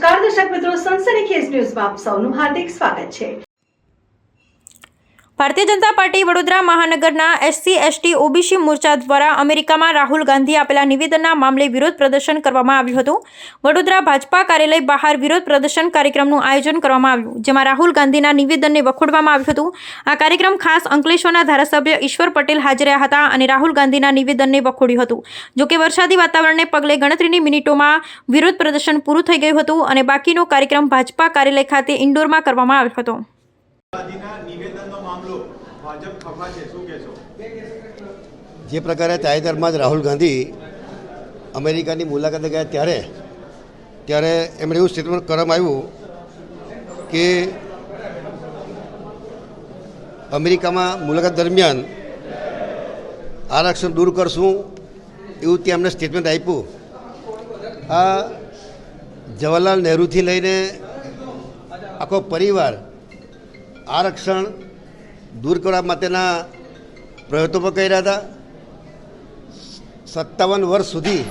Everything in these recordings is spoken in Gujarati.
નમસ્કાર દર્શક મિત્રો સનસની ખેસ ન્યૂઝમાં આપ સૌનું હાર્દિક સ્વાગત છે. ભારતીય જનતા પાર્ટી વડોદરા મહાનગરના એસસી, એસટી, ઓબીસી મોરચા દ્વારા અમેરિકામાં રાહુલ ગાંધી આપેલા નિવેદનના મામલે વિરોધ પ્રદર્શન કરવામાં આવ્યું હતું. વડોદરા ભાજપા કાર્યાલય બહાર વિરોધ પ્રદર્શન કાર્યક્રમનું આયોજન કરવામાં આવ્યું, જેમાં રાહુલ ગાંધીના નિવેદનને વખોડવામાં આવ્યું હતું. આ કાર્યક્રમ ખાસ અંકલેશ્વરના ધારાસભ્ય ઈશ્વર પટેલ હાજર રહ્યા હતા અને રાહુલ ગાંધીના નિવેદનને વખોડ્યું હતું. જોકે વરસાદી વાતાવરણને પગલે ગણતરીની મિનિટોમાં વિરોધ પ્રદર્શન પૂરું થઈ ગયું હતું અને બાકીનો કાર્યક્રમ ભાજપા કાર્યાલય ખાતે ઇન્ડોરમાં કરવામાં આવ્યો હતો. જે પ્રકારે તાજેતરમાં જ રાહુલ ગાંધી અમેરિકાની મુલાકાતે ગયા ત્યારે ત્યારે એમણે એવું સ્ટેટમેન્ટ કરવામાં આવ્યું કે અમેરિકામાં મુલાકાત દરમિયાન આરક્ષણ દૂર કરશું એવું ત્યાં એમણે સ્ટેટમેન્ટ આપ્યું. આ જવાહરલાલ નહેરુથી લઈને આખો પરિવાર આરક્ષણ દૂર કરવા માટેના પ્રયત્નો પણ કર્યા હતા. સત્તાવન વર્ષ સુધી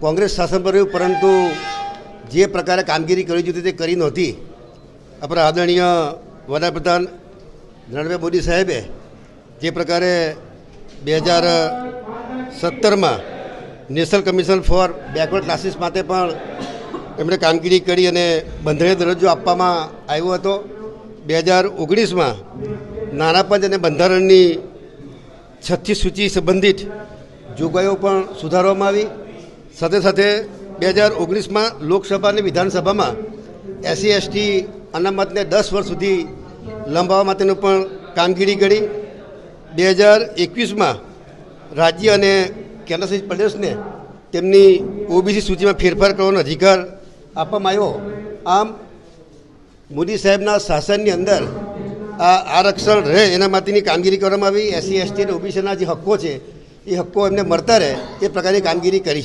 કોંગ્રેસ શાસન પર રહ્યું, પરંતુ જે પ્રકારે કામગીરી કરવી જોઈતી તે કરી નહોતી. આપણા આદરણીય વડાપ્રધાન નરેન્દ્રભાઈ મોદી સાહેબે જે પ્રકારે બે હજાર સત્તરમાં national commission for backward classes માટે પણ એમણે કામગીરી કરી અને બંધારણીય દરજ્જો આપવામાં આવ્યો હતો. બે હજાર ઓગણીસમાં પંચ અને બંધારણની છઠ્ઠી સૂચિ સંબંધિત જોગવાઈઓ પણ સુધારવામાં આવી. સાથે સાથે બે હજાર ઓગણીસમાં લોકસભા અને વિધાનસભામાં એસસી, એસટી, અનામતને દસ વર્ષ સુધી લંબાવવા માટેનું પણ કામગીરી કરી. બે હજાર એકવીસમાં રાજ્ય અને કેન્દ્રશાસિત પ્રદેશને તેમની ઓબીસી સૂચિમાં ફેરફાર કરવાનો અધિકાર આપવામાં આવ્યો. આમ મોદી સાહેબના શાસનની અંદર આ આરક્ષણ રહે એના માટેની કામગીરી કરવામાં આવી. એસસી, એસટી અને ઓબીસીના જે હક્કો છે, એ હક્કો એમને મળતા રહે એ પ્રકારની કામગીરી કરી